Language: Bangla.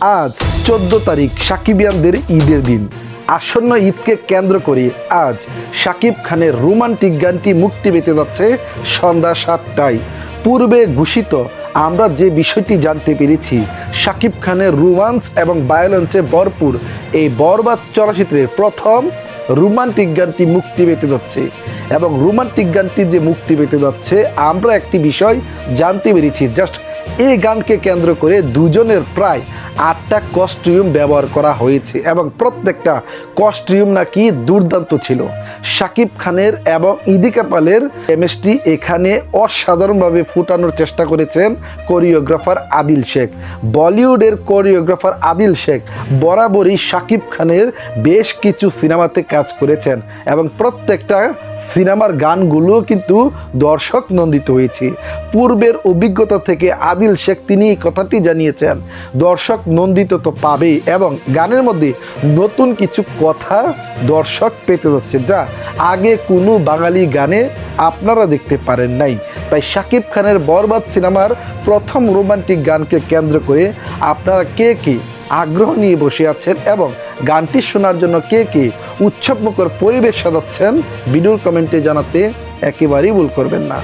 আজ চোদ্দ তারিখ সাকিবিয়ানদের ঈদের দিন। আসন্ন ঈদকে কেন্দ্র করে আজ সাকিব খানের রোমান্টিক গানটি মুক্তি পেতে যাচ্ছে সন্ধ্যা সাতটায়। পূর্বে ঘোষিত আমরা যে বিষয়টি জানতে পেরেছি, সাকিব খানের রোমান্স এবং ভায়োলেন্সে ভরপুর এই বরবাদ চলচ্চিত্রের প্রথম রোমান্টিক গানটি মুক্তি পেতে যাচ্ছে এবং রোমান্টিক গানটি যে মুক্তি পেতে যাচ্ছে, আমরা একটি বিষয় জানতে পেরেছি। জাস্ট এই গানকে কেন্দ্র করে দুজনের প্রায় আটটা কস্টিউম ব্যবহার করা হয়েছে এবং প্রত্যেকটা কস্টিউম নাকি দুর্দান্ত ছিল। শাকিব খানের এবং ইদিকা পালের কেমিস্ট্রি এখানে অসাধারণভাবে ফুটানোর চেষ্টা করেছেন কোরিওগ্রাফার আদিল শেখ। বলিউডের কোরিওগ্রাফার আদিল শেখ বরাবরই শাকিব খানের বেশ কিছু সিনেমাতে কাজ করেছেন এবং প্রত্যেকটা সিনেমার গানগুলো কিন্তু দর্শক নন্দিত হয়েছে। পূর্বের অভিজ্ঞতা থেকে আদিল শেখ তিনি কথাটি জানিয়েছেন, দর্শক নন্দিত তো পাবেই এবং গানের মধ্যে নতুন কিছু কথা দর্শক পেতে যাচ্ছে যা আগে কোনো বাঙালি গানে আপনারা দেখতে পারেন নাই। তাই শাকিব খানের বরবাদ সিনেমার প্রথম রোমান্টিক গানকে কেন্দ্র করে আপনারা কে কে আগ্রহ নিয়ে বসে আছেন এবং গানটি শোনার জন্য কে কে উৎসবমুখর পরিবেশ সাজাচ্ছেন ভিডিওর কমেন্টে জানাতে একেবারেই ভুল করবেন না।